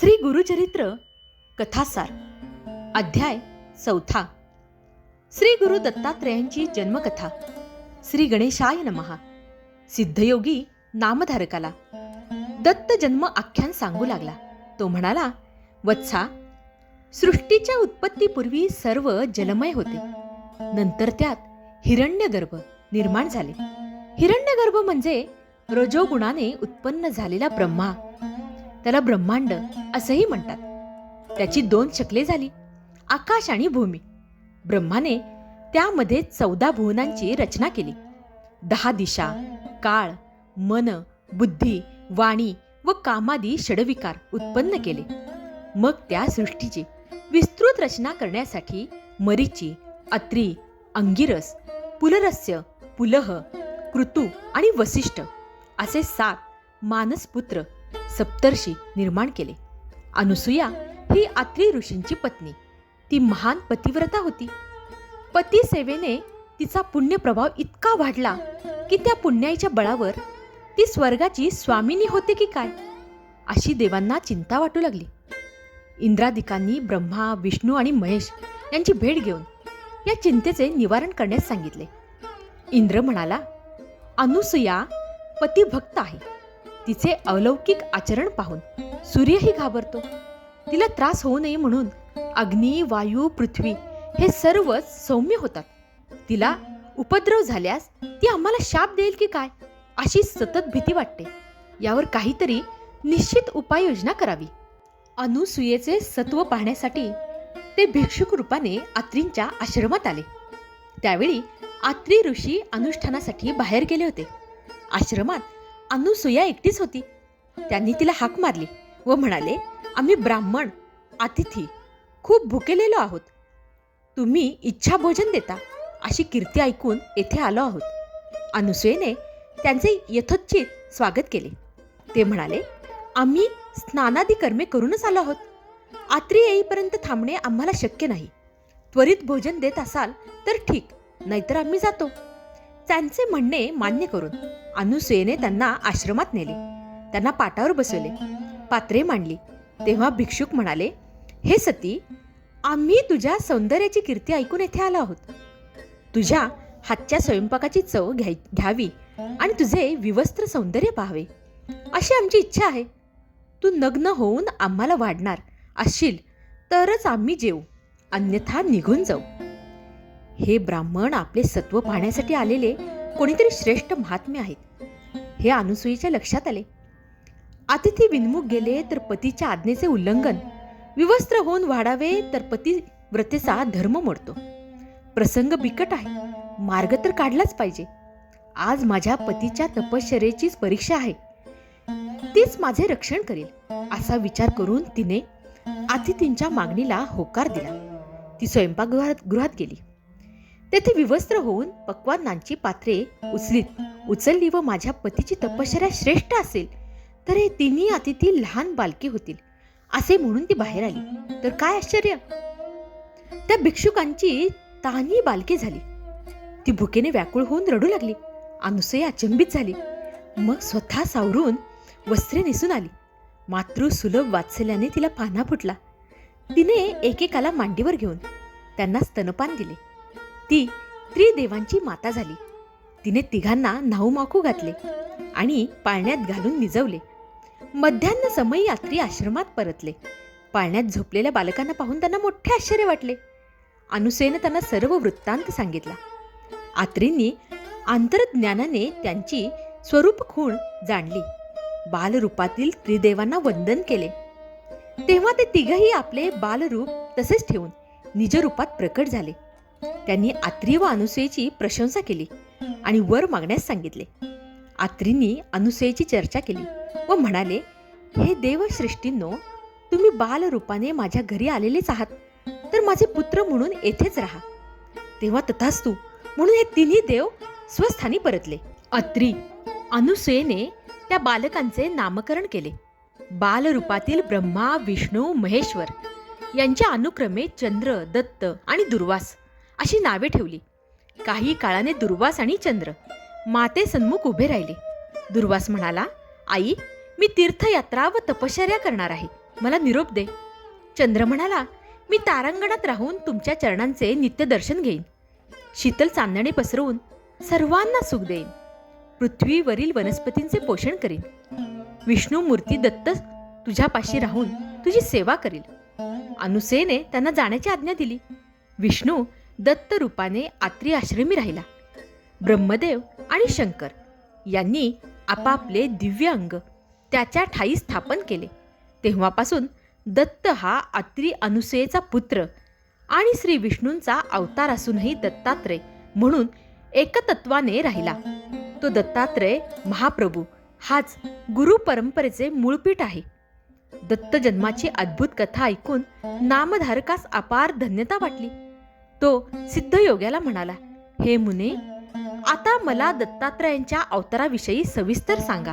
श्री गुरुचरित्र कथासार अध्याय चौथा. श्री गुरु दत्तात्रेयांची जन्मकथा. श्री गणेशाय नमहा सिद्धयोगी नामधारकाला. दत्त जन्म आख्यान सांगू लागला. तो म्हणाला वत्सा सृष्टीच्या उत्पत्तीपूर्वी सर्व जलमय होते. नंतर त्यात हिरण्यगर्भ निर्माण झाले. हिरण्यगर्भ म्हणजे रजोगुणाने उत्पन्न झालेला ब्रह्मा. त्याला ब्रह्मांड असंही म्हणतात. त्याची दोन शकले झाली आकाश आणि भूमी. ब्रह्माने त्यामध्ये चौदा भुवनांची रचना केली. दहा दिशा काळ मन बुद्धी वाणी व कामादी षडविकार उत्पन्न केले. मग त्या सृष्टीची विस्तृत रचना करण्यासाठी मरीची अत्री अंगिरस पुलरस्य पुलह कृतू आणि वसिष्ठ असे सात मानसपुत्र सप्तर्षी निर्माण केले. अनुसूया ही आत्री ऋषींची पत्नी. ती महान पतिव्रता होती. पती सेवेने तिचा पुण्यप्रभाव इतका वाढला की त्या पुण्याईच्या बळावर ती स्वर्गाची स्वामिनी होते की काय अशी देवांना चिंता वाटू लागली. इंद्रादिकांनी ब्रह्मा विष्णू आणि महेश यांची भेट घेऊन या चिंतेचे निवारण करण्यास सांगितले. इंद्र म्हणाला अनुसूया पतिभक्त आहे. तिचे अलौकिक आचरण पाहून सूर्यही घाबरतो. तिला त्रास होऊ नये म्हणून अग्नी वायू पृथ्वी हे सर्वच सौम्य होतात. तिला उपद्रव झाल्यास ती आम्हाला शाप देईल की काय? अशी सतत भीती वाटते. यावर काहीतरी निश्चित उपाययोजना करावी. अनुसूयेचे सत्व पाहण्यासाठी ते भिक्षुक रूपाने आत्रींच्या आश्रमात आले. त्यावेळी आत्री ऋषी अनुष्ठानासाठी बाहेर गेले होते. आश्रमात अनुसूया एकटीच होती. त्यांनी तिला हाक मारली व म्हणाले आम्ही ब्राह्मण अतिथी खूप भुकेलेलो आहोत. तुम्ही इच्छा भोजन देता अशी कीर्ती ऐकून येथे आलो आहोत. अनुसूयेने त्यांचे यथोचित स्वागत केले. ते म्हणाले आम्ही स्नानादी कर्मे करूनच आलो आहोत. आत्री येईपर्यंत थांबणे आम्हाला शक्य नाही. त्वरित भोजन देत असाल तर ठीक नाहीतर आम्ही जातो. त्यांचे म्हणणे मान्य करून अनुसूयेने त्यांना आश्रमात नेले. त्यांना पाटावर बसवले. पात्रे मांडली. तेव्हा भिक्षुक म्हणाले हे सती आम्ही तुझ्या सौंदर्याची कीर्ती ऐकून येथे आलो आहोत. तुझ्या हातच्या स्वयंपाकाची चव घ्याय घ्यावी आणि तुझे विवस्त्र सौंदर्य पाहावे. अशी आमची इच्छा आहे. तू नग्न होऊन आम्हाला वाढणार असशील तरच आम्ही जेवू अन्यथा निघून जाऊ. हे ब्राह्मण आपले सत्व पाहण्यासाठी आलेले कोणीतरी श्रेष्ठ महात्मे आहेत. हे अनुसुईच्या लक्षात आले. अतिथी विनमुख गेले तर पतीच्या आज्ञेचे उल्लंघन. विवस्त्र होऊन वाढावे तर पती व्रतेचा धर्म मोडतो. प्रसंग बिकट आहे. मार्ग तर काढलाच पाहिजे. आज माझ्या पतीच्या तपश्चरेचीच परीक्षा आहे. तीच माझे रक्षण करेल असा विचार करून तिने अतिथींच्या मागणीला होकार दिला. ती स्वयंपाकगृहात गृहात गेली. तेथे विवस्त्र होऊन पक्वान्नांची पात्रे उचलीत. उचलली व माझ्या पतीची तपश्चर्या श्रेष्ठ असेल तर हे तिन्ही अतिथी लहान बालकी होतील असे म्हणून ती बाहेर आली. तर काय आश्चर्य? त्या भिक्षुकांची तानी बालकी झाली. ती भुकेने व्याकुळ होऊन रडू लागली. अनुसया अचंबित झाली. मग स्वतः सावरून वस्त्रे नेसून आली. मातृ सुलभ वाचल्याने तिला पाना फुटला. तिने एकेकाला मांडीवर घेऊन त्यांना स्तनपान दिले. ती त्रिदेवांची माता झाली. तिने तिघांना नाहूमाखू घातले आणि पाळण्यात घालून निजवले. मध्यान्ह समय यात्री आश्रमात परतले. पाळण्यात झोपलेल्या बालकांना पाहून त्यांना मोठे आश्चर्य वाटले. अनुसेनं त्यांना सर्व वृत्तांत सांगितला. आत्रींनी आंतरज्ञानाने त्यांची स्वरूप खूण जाणली. बालरूपातील त्रिदेवांना वंदन केले. तेव्हा ते तिघही आपले बालरूप तसेच ठेवून निजरूपात प्रकट झाले. त्यांनी आत्री व अनुसयेची प्रशंसा केली आणि वर मागण्यास सांगितले. आत्रींनी अनुसयेची चर्चा केली व म्हणाले हे देवसृष्टींनो तुम्ही बालरूपाने माझ्या घरी आलेलेच आहात. तर माझे पुत्र म्हणून येथेच राहा. तेव्हा तथास्तू म्हणून हे तिन्ही देव स्वस्थानी परतले. अत्री अनुसयेने त्या बालकांचे नामकरण केले. बालरूपातील ब्रह्मा विष्णू महेश्वर यांच्या अनुक्रमे चंद्र दत्त आणि दुर्वास अशी नावे ठेवली. काही काळाने दुर्वास आणि चंद्र. माते सन्मुख उभे राहिले. दुर्वास म्हणाला आई मी तीर्थयात्रा व तपश्चर्या करणार आहे. मला निरोप दे. चंद्र म्हणाला मी तारांगणात राहून तुमच्या चरणांचे नित्यदर्शन घेईन. शीतल चांदणे पसरवून सर्वांना सुख देईन. पृथ्वीवरील वनस्पतींचे पोषण करीन. विष्णू मूर्ती दत्त तुझ्यापाशी राहून तुझी सेवा करील. अनुसेने त्यांना जाण्याची आज्ञा दिली. विष्णू दत्त रूपाने आत्री आश्रमी राहिला. ब्रह्मदेव आणि शंकर यांनी आपापले दिव्य अंग त्याच्या ठाई स्थापन केले. तेव्हापासून दत्त हा अत्री अनुसयेचा पुत्र आणि श्री विष्णूंचा अवतार असूनही दत्तात्रय म्हणून एकतत्वाने राहिला. तो दत्तात्रय महाप्रभू हाच गुरु परंपरेचे मूळपीठ आहे. दत्त जन्माची अद्भुत कथा ऐकून नामधारकास अपार धन्यता वाटली. तो सिद्धयोग्याला म्हणाला हे मुने आता मला दत्तात्रयांच्या अवताराविषयी सविस्तर सांगा.